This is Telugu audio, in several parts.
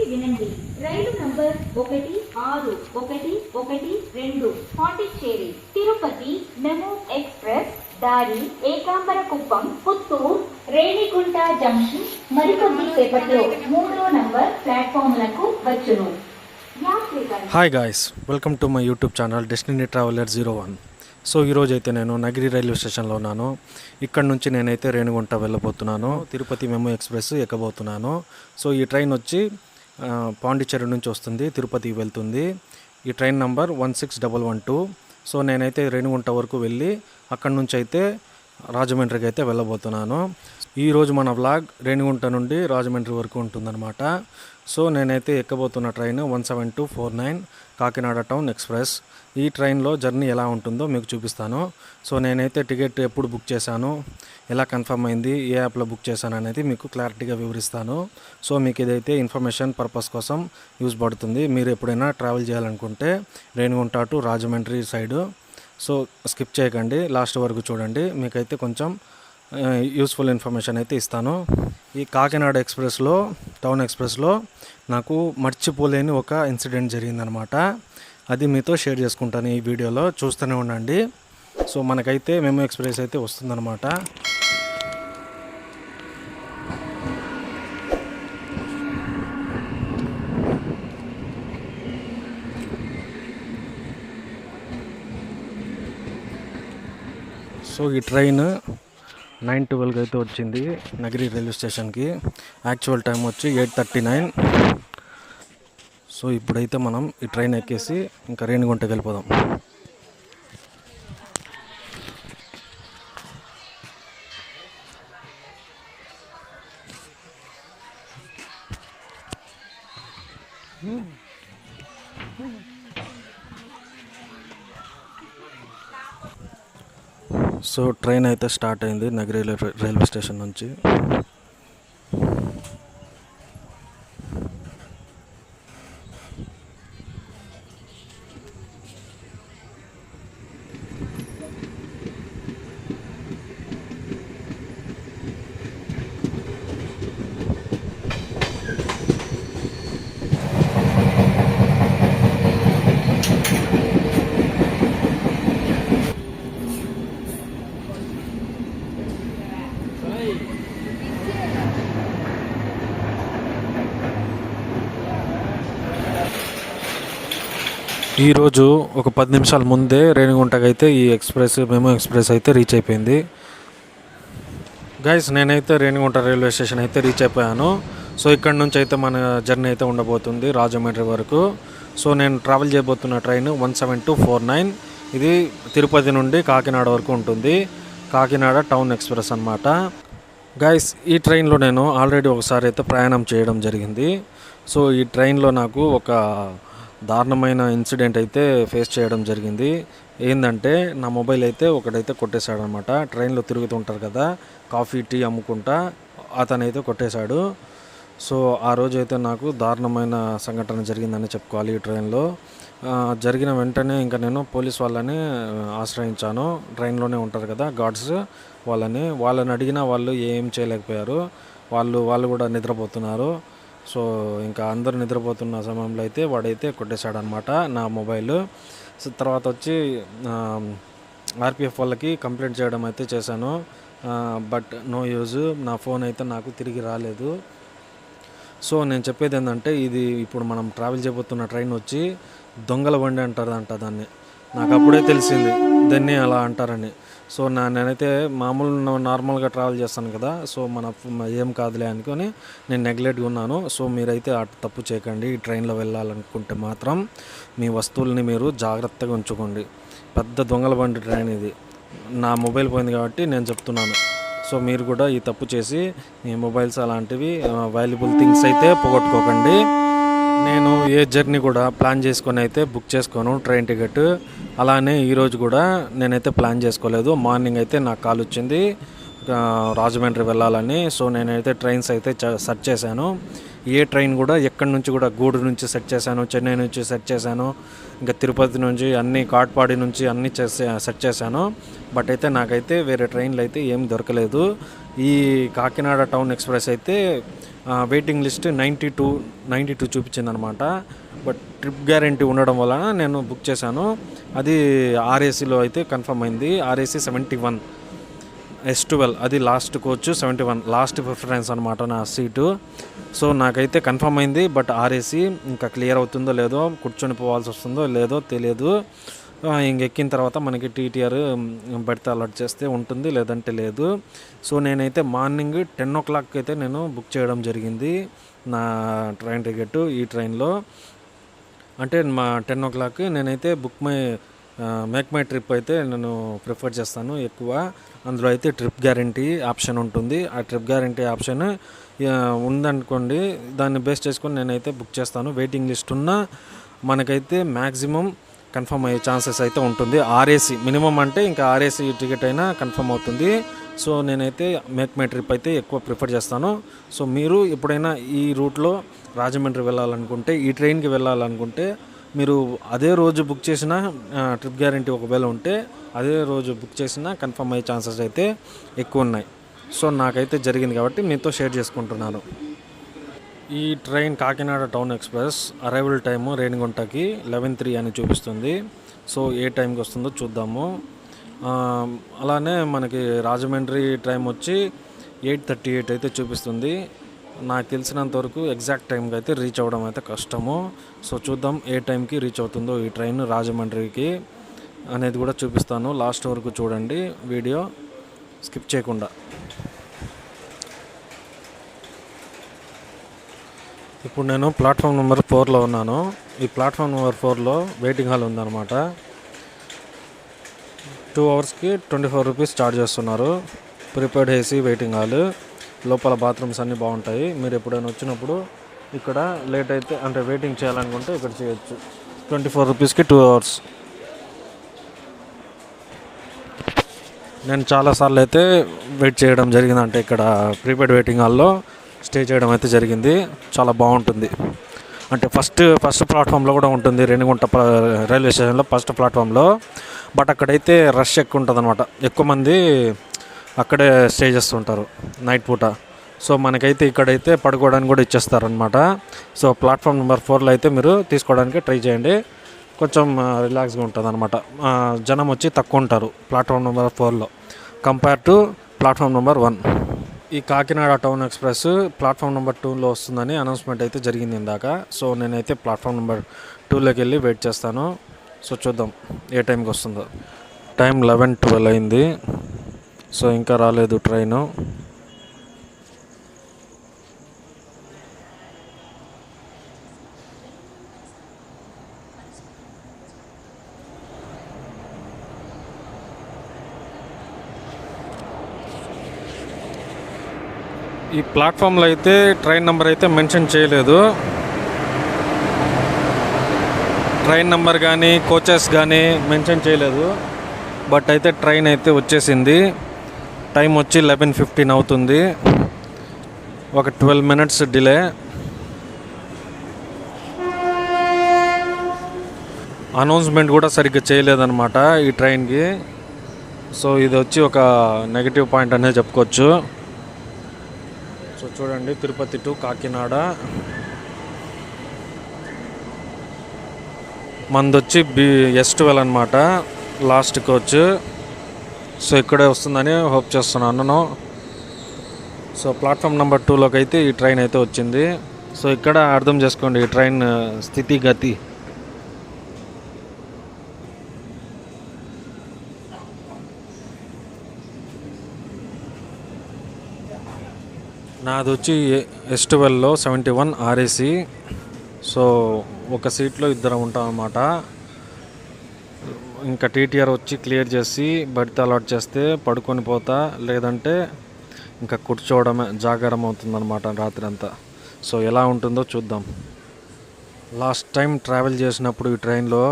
దయచేసి వినండి. రైలు నంబర్ ఒకటి ఆరు ఒకటి ఒకటి రెండు. పాండిచ్చేరి తిరుపతి మెమో ఎక్స్ప్రెస్ దారి ఏకాంబర కుప్పం పుత్తూరు రేణిగుంట జంక్షన్ మరికొద్ది సేపట్లో మూడో నంబర్ ప్లాట్ఫామ్లకు వచ్చును. Hi guys welcome to my YouTube channel destiny traveller zero one so ఈరోజు అయితే నేను నగిరి రైల్వే స్టేషన్లో ఉన్నాను. ఇక్కడ నుంచి నేనైతే రేణిగుంట వెళ్ళబోతున్నాను. తిరుపతి మెమో ఎక్స్ప్రెస్ ఎక్కబోతున్నాను. సో ఈ ట్రైన్ వచ్చి పాండిచ్చేరి నుంచి వస్తుంది తిరుపతికి వెళ్తుంది. ఈ train number one six double one two. So నేనైతే రేణిగుంట వరకు వెళ్ళి అక్కడి నుంచి అయితే రాజమండ్రికి అయితే వెళ్ళబోతున్నాను. ఈరోజు మన వ్లాగ్ రేణిగుంట నుండి రాజమండ్రి వరకు ఉంటుందన్నమాట. సో నేనైతే ఎక్కబోతున్న train one seven two four nine Kakinada town express. ఈ ట్రైన్లో జర్నీ ఎలా ఉంటుందో మీకు చూపిస్తాను. సో నేనైతే టికెట్ ఎప్పుడు బుక్ చేశాను ఎలా కన్ఫర్మ్ అయింది ఏ యాప్లో బుక్ చేశాను అనేది మీకు క్లారిటీగా వివరిస్తాను. సో మీకు ఇదైతే ఇన్ఫర్మేషన్ పర్పస్ కోసం యూజ్ పడుతుంది మీరు ఎప్పుడైనా ట్రావెల్ చేయాలనుకుంటే Renigunta to Rajahmundry side. So skip చేయకండి లాస్ట్ వరకు చూడండి. మీకైతే కొంచెం యూస్ఫుల్ ఇన్ఫర్మేషన్ అయితే ఇస్తాను. ఈ కాకినాడ ఎక్స్ప్రెస్లో టౌన్ ఎక్స్ప్రెస్లో నాకు మర్చిపోలేని ఒక ఇన్సిడెంట్ జరిగిందనమాట. అది మీతో షేర్ చేసుకుంటాను ఈ వీడియోలో. చూస్తూనే ఉండండి. సో మనకైతే మెమో ఎక్స్ప్రెస్ అయితే వస్తుందన్నమాట సో ఈ ట్రైన్ నైన్ ట్వెల్వ్కి అయితే వచ్చింది నగిరి రైల్వే స్టేషన్కి. యాక్చువల్ టైం వచ్చి ఎయిట్ థర్టీ నైన్. సో ఇప్పుడైతే మనం ఈ ట్రైన్ ఎక్కేసి ఇంకా రేణిగుంటకి వెళ్ళిపోదాం. సో ట్రైన్ అయితే స్టార్ట్ అయింది నగిరి రైల్వే- రైల్వే స్టేషన్ నుంచి. ఈరోజు ఒక పది నిమిషాల ముందే రేణిగుంటకి అయితే ఈ ఎక్స్ప్రెస్ మేము ఎక్స్ప్రెస్ అయితే రీచ్ అయిపోయింది. గైస్ నేనైతే రేణిగుంట రైల్వే స్టేషన్ అయితే రీచ్ అయిపోయాను. సో ఇక్కడ నుంచి అయితే మన జర్నీ అయితే ఉండబోతుంది రాజమండ్రి వరకు. సో నేను ట్రావెల్ చేయబోతున్న train one seven two four nine. ఇది తిరుపతి నుండి కాకినాడ వరకు ఉంటుంది. కాకినాడ టౌన్ ఎక్స్ప్రెస్ అన్నమాట. గైస్ ఈ ట్రైన్లో నేను ఆల్రెడీ ఒకసారి అయితే ప్రయాణం చేయడం జరిగింది. సో ఈ ట్రైన్లో నాకు ఒక దారుణమైన ఇన్సిడెంట్ అయితే ఫేస్ చేయడం జరిగింది. ఏంటంటే నా మొబైల్ అయితే ఒకడైతే కొట్టేశాడు అనమాట ట్రైన్లో తిరుగుతుంటారు కదా కాఫీ టీ అమ్ముకుంటా అతనైతే కొట్టేశాడు. సో ఆ రోజు అయితే నాకు దారుణమైన సంఘటన జరిగిందని చెప్పుకోవాలి ఈ ట్రైన్లో. జరిగిన వెంటనే ఇంకా నేను పోలీస్ వాళ్ళని ఆశ్రయించాను. ట్రైన్లోనే ఉంటారు కదా గార్డ్స్ వాళ్ళని. వాళ్ళని అడిగినా వాళ్ళు ఏం చేయలేకపోయారు. వాళ్ళు వాళ్ళు కూడా నిద్రపోతున్నారు. సో ఇంకా అందరు నిద్రపోతున్న సమయంలో అయితే వాడైతే కొట్టేశాడనమాట నా మొబైల్. సో తర్వాత వచ్చి ఆర్పిఎఫ్ వాళ్ళకి కంప్లైంట్ చేయడం అయితే చేశాను. But no use. నా ఫోన్ అయితే నాకు తిరిగి రాలేదు. సో నేను చెప్పేది ఏంటంటే ఇది ఇప్పుడు మనం ట్రావెల్ చేయబోతున్న ట్రైన్ వచ్చి దొంగల బండి అంటారు అంట దాన్ని. నాకు అప్పుడే తెలిసింది దాన్ని అలా అంటారని. సో నా నేనైతే మామూలు నార్మల్గా ట్రావెల్ చేస్తాను కదా సో మన ఏం కాదులే అనుకొని నేను నెగ్లెక్ట్గా ఉన్నాను. సో మీరైతే అటు తప్పు చేయకండి ఈ ట్రైన్లో వెళ్ళాలనుకుంటే మాత్రం మీ వస్తువుల్ని మీరు జాగ్రత్తగా ఉంచుకోండి. పెద్ద దొంగల బండి ట్రైన్ ఇది. నా మొబైల్ పోయింది కాబట్టి నేను చెప్తున్నాను. సో మీరు కూడా ఈ తప్పు చేసి మీ మొబైల్స్ అలాంటివి వాల్యుబుల్ థింగ్స్ అయితే పోగొట్టుకోకండి. నేను ఏ జర్నీ కూడా ప్లాన్ చేసుకొని అయితే బుక్ చేసుకోను ట్రైన్ టికెట్. అలానే ఈరోజు కూడా నేనైతే ప్లాన్ చేసుకోలేదు. మార్నింగ్ అయితే నాకు కాల్ వచ్చింది. రాజమండ్రి వెళ్ళాలని. సో నేనైతే ట్రైన్స్ అయితే చ- సెర్చ్ చేశాను. ఏ ట్రైన్ కూడా ఎక్కడి నుంచి కూడా గూడూరు నుంచి సెట్ చేశాను చెన్నై నుంచి సెట్ చేశాను ఇంకా తిరుపతి నుంచి అన్ని కాట్పాడి నుంచి అన్ని చేసే సెట్ చేశాను. బట్ అయితే నాకైతే వేరే ట్రైన్లు అయితే ఏం దొరకలేదు. ఈ కాకినాడ టౌన్ ఎక్స్ప్రెస్ అయితే waiting list ninety two ninety two చూపించింది అనమాట బట్ ట్రిప్ గ్యారంటీ ఉండడం వలన నేను బుక్ చేశాను. అది ఆర్ఏసీలో అయితే కన్ఫర్మ్ అయింది. RAC seventy one S twelve అది last coach seventy one last preference అనమాట నా సీటు సో నాకైతే కన్ఫర్మ్ అయింది బట్ ఆర్ఏసీ ఇంకా క్లియర్ అవుతుందో లేదో కూర్చొని పోవాల్సి వస్తుందో లేదో తెలియదు. ఇంక ఎక్కిన తర్వాత మనకి టీటీఆర్ బెర్త్ అలర్ట్ చేస్తే ఉంటుంది లేదంటే లేదు. సో నేనైతే మార్నింగ్ టెన్ ఓ క్లాక్ అయితే నేను బుక్ చేయడం జరిగింది నా ట్రైన్ టికెట్ ఈ ట్రైన్లో. అంటే మా టెన్ ఓ క్లాక్ నేనైతే book my make my trip అయితే నేను ప్రిఫర్ చేస్తాను ఎక్కువ. అందులో అయితే ట్రిప్ గ్యారంటీ ఆప్షన్ ఉంటుంది. ఆ ట్రిప్ గ్యారంటీ ఆప్షన్ ఉందనుకోండి దాన్ని బేస్ చేసుకొని నేనైతే బుక్ చేస్తాను. వెయిటింగ్ లిస్ట్ ఉన్న మనకైతే మ్యాక్సిమం కన్ఫర్మ్ అయ్యే ఛాన్సెస్ అయితే ఉంటుంది. ఆర్ఏసీ మినిమం అంటే ఇంకా ఆర్ఏసీ టికెట్ అయినా కన్ఫర్మ్ అవుతుంది. సో నేనైతే మేక్ మై ట్రిప్ అయితే ఎక్కువ ప్రిఫర్ చేస్తాను. సో మీరు ఎప్పుడైనా ఈ రూట్లో రాజమండ్రి వెళ్ళాలనుకుంటే ఈ ట్రైన్కి వెళ్ళాలనుకుంటే మీరు అదే రోజు బుక్ చేసిన ట్రిప్ గ్యారంటీ ఒకవేళ ఉంటే అదే రోజు బుక్ చేసిన కన్ఫర్మ్ అయ్యే ఛాన్సెస్ అయితే ఎక్కువ ఉన్నాయి. సో నాకైతే జరిగింది కాబట్టి మీతో షేర్ చేసుకుంటున్నాను. ఈ train Kakinada town express arrival time రేణిగుంటకి eleven three అని చూపిస్తుంది. సో ఏ టైంకి వస్తుందో చూద్దాము. అలానే మనకి రాజమండ్రి టైం వచ్చి ఎయిట్ థర్టీ ఎయిట్ అయితే చూపిస్తుంది. నాకు తెలిసినంత వరకు ఎగ్జాక్ట్ టైంకి అయితే రీచ్ అవ్వడం అయితే కష్టము. సో చూద్దాం ఏ టైంకి రీచ్ అవుతుందో ఈ ట్రైన్ రాజమండ్రికి అనేది కూడా చూపిస్తాను. లాస్ట్ వరకు చూడండి. వీడియో స్కిప్ చేయకుండా. ఇప్పుడు నేను ప్లాట్ఫామ్ నెంబర్ ఫోర్లో ఉన్నాను. ఈ ప్లాట్ఫామ్ నెంబర్ ఫోర్లో వెయిటింగ్ హాల్ ఉందన్నమాట. టూ అవర్స్కి ట్వంటీ ఫోర్ రూపీస్ ఛార్జ్ చేస్తున్నారు. ప్రిపేర్డ్ ఏసీ వెయిటింగ్ హాల్ లోపల బాత్రూమ్స్ అన్నీ బాగుంటాయి. మీరు ఎప్పుడైనా వచ్చినప్పుడు ఇక్కడ లేట్ అయితే అంటే వెయిటింగ్ చేయాలనుకుంటే ఇక్కడ చేయొచ్చు. ట్వంటీ ఫోర్ రూపీస్కి టూ అవర్స్. నేను చాలాసార్లు అయితే వెయిట్ చేయడం జరిగిందంటే ఇక్కడ ప్రీపెయిడ్ వెయిటింగ్ హాల్లో. స్టే చేయడం అయితే జరిగింది. చాలా బాగుంటుంది. అంటే ఫస్ట్ ఫస్ట్ ప్లాట్ఫామ్లో కూడా ఉంటుంది రేణిగుంట రైల్వే స్టేషన్లో ఫస్ట్ ప్లాట్ఫామ్లో. బట్ అక్కడైతే రష్ ఎక్కువ ఉంటుంది అనమాట ఎక్కువ మంది అక్కడే స్టే చేస్తుంటారు నైట్ పూట. సో మనకైతే ఇక్కడైతే పడుకోవడానికి కూడా ఇచ్చేస్తారనమాట సో ప్లాట్ఫామ్ నెంబర్ ఫోర్లో అయితే మీరు తీసుకోవడానికి ట్రై చేయండి. కొంచెం రిలాక్స్గా ఉంటుంది అనమాట జనం వచ్చి తక్కువ ఉంటారు ప్లాట్ఫామ్ నెంబర్ ఫోర్లో. Compare to platform number one. ఈ Kakinada town express platform number టూలో వస్తుందని అనౌన్స్మెంట్ అయితే జరిగింది ఇందాక. సో నేనైతే ప్లాట్ఫామ్ నెంబర్ టూలోకి వెళ్ళి వెయిట్ చేస్తాను. సో చూద్దాం ఏ టైంకి వస్తుందో. టైం లెవెన్ ట్వెల్వ్ అయింది. సో ఇంకా రాలేదు ట్రైను. ఈ ప్లాట్ఫామ్లో అయితే ట్రైన్ నెంబర్ అయితే మెన్షన్ చేయలేదు. ట్రైన్ నెంబర్ కానీ కోచెస్ కానీ మెన్షన్ చేయలేదు. బట్ అయితే ట్రైన్ అయితే వచ్చేసింది. టైం వచ్చి లెవెన్ ఫిఫ్టీన్ అవుతుంది. ఒక ట్వెల్వ్ మినిట్స్ డిలే. అనౌన్స్మెంట్ కూడా సరిగ్గా చేయలేదన్నమాట ఈ ట్రైన్కి. సో ఇది వచ్చి ఒక నెగిటివ్ పాయింట్ అనేది చెప్పుకోవచ్చు. చూడండి తిరుపతి టు కాకినాడ. మందొచ్చి బి ఎస్ ట్వెల్వ్ అనమాట లాస్ట్ కోచ్. సో ఇక్కడే వస్తుందని హోప్ చేస్తున్నాను సో ప్లాట్ఫామ్ నెంబర్ టూలోకి అయితే ఈ ట్రైన్ అయితే వచ్చింది. సో ఇక్కడ అర్థం చేసుకోండి ఈ ట్రైన్ స్థితి నాది వచ్చి ఎస్ ట్వెల్వ్లో సెవెంటీ వన్ ఆర్ఏసి. సో ఒక సీట్లో ఇద్దరం ఉంటాం అన్నమాట. ఇంకా టీటీఆర్ వచ్చి క్లియర్ చేసి బడితే అలాట్ చేస్తే పడుకొని పోతా లేదంటే ఇంకా కూర్చోవడమే జాగారం అవుతుందన్నమాట రాత్రి అంతా. సో ఎలా ఉంటుందో చూద్దాం. లాస్ట్ టైం ట్రావెల్ చేసినప్పుడు ఈ ట్రైన్లో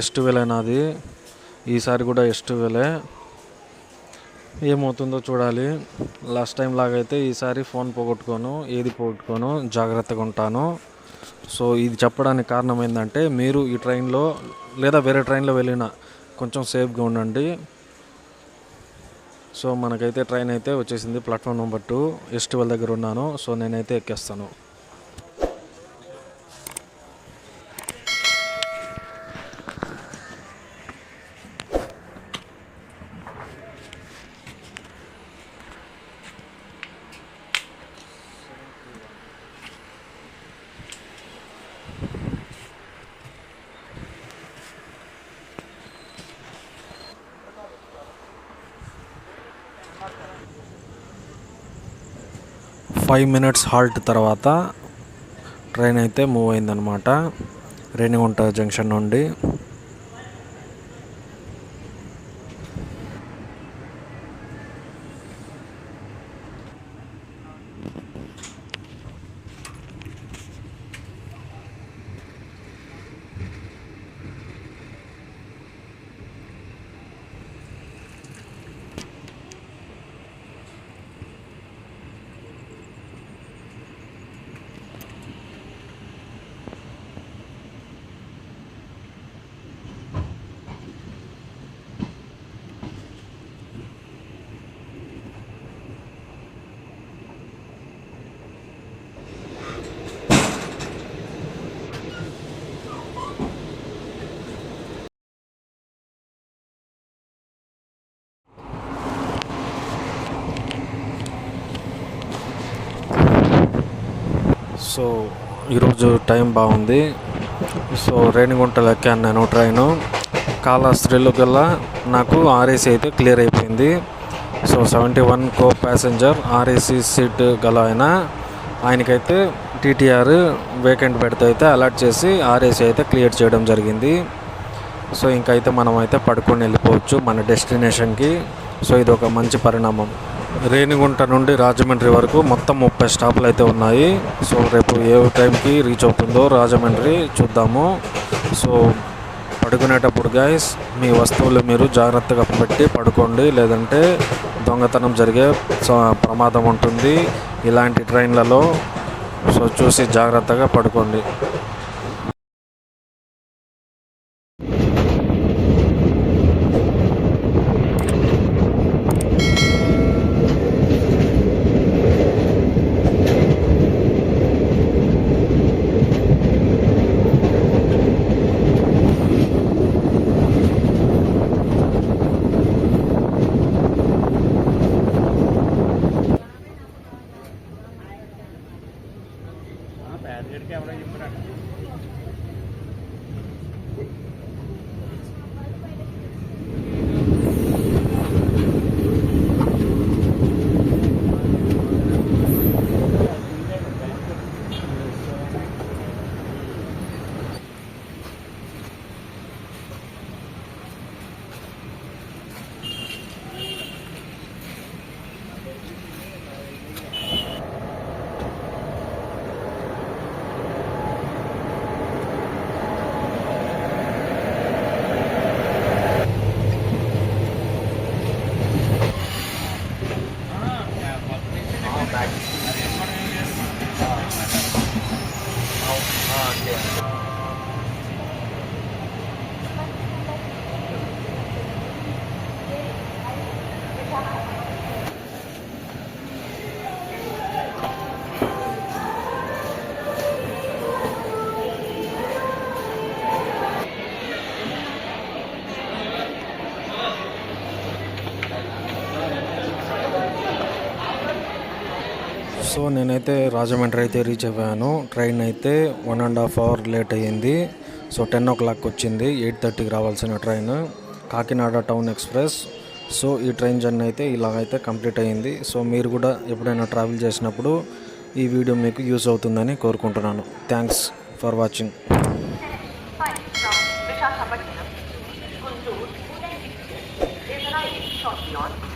ఎస్ ట్వెల్వ్ నాది. ఈసారి కూడా ఎస్ ట్వెల్వే ఏమవుతుందో చూడాలి. లాస్ట్ టైం లాగైతే ఈసారి ఫోన్ పోగొట్టుకోను ఏది పోగొట్టుకోను జాగ్రత్తగా ఉంటాను. సో ఇది చెప్పడానికి కారణం ఏంటంటే మీరు ఈ ట్రైన్లో లేదా వేరే ట్రైన్లో వెళ్ళినా కొంచెం సేఫ్గా ఉండండి. సో మనకైతే ట్రైన్ అయితే వచ్చేసింది ప్లాట్ఫామ్ నెంబర్ టూ ఎస్టివల్ దగ్గర ఉన్నాను. సో నేనైతే ఎక్కేస్తాను. ఫైవ్ మినిట్స్ హాల్ట్ తర్వాత ట్రైన్ అయితే మూవ్ అయిందనమాట రేణిగుంట జంక్షన్ నుండి సో ఈరోజు టైం బాగుంది. సో రేణిగుంటలు ఎక్కాను నేను ట్రైను కాళహస్త్రిలో కల్లా నాకు ఆర్ఏసీ అయితే క్లియర్ అయిపోయింది. So seventy one co passenger RAC seat గల ఆయన. ఆయనకైతే టీటీఆర్ వేకెంట్ పెడితే అయితే అలర్ట్ చేసి ఆర్ఏసీ అయితే క్లియర్ చేయడం జరిగింది. సో ఇంకైతే మనం అయితే పడుకొని వెళ్ళిపోవచ్చు మన డెస్టినేషన్కి. సో ఇది ఒక మంచి పరిణామం. రేణిగుంట నుండి రాజమండ్రి వరకు మొత్తం ముప్పై స్టాపులు అయితే ఉన్నాయి. సో రేపు ఏ టైంకి రీచ్ అవుతుందో రాజమండ్రి చూద్దాము. సో పడుకునేటప్పుడు గాయస్ మీ వస్తువులు మీరు జాగ్రత్తగా పెట్టి పడుకోండి. లేదంటే దొంగతనం జరిగే స- ప్రమాదం ఉంటుంది. ఇలాంటి ట్రైన్లలో సో చూసి జాగ్రత్తగా పడుకోండి. సో నేనైతే రాజమండ్రి అయితే రీచ్ అయ్యాను ట్రైన్ అయితే one and half hour late అయ్యింది. సో టెన్ ఓ క్లాక్ వచ్చింది ఎయిట్ థర్టీకి రావాల్సిన train Kakinada town express so ఈ ట్రైన్ జర్నీ అయితే ఇలాగైతే కంప్లీట్ అయ్యింది. సో మీరు కూడా ఎప్పుడైనా ట్రావెల్ చేసినప్పుడు ఈ వీడియో మీకు యూజ్ అవుతుందని కోరుకుంటున్నాను. Thanks for watching Five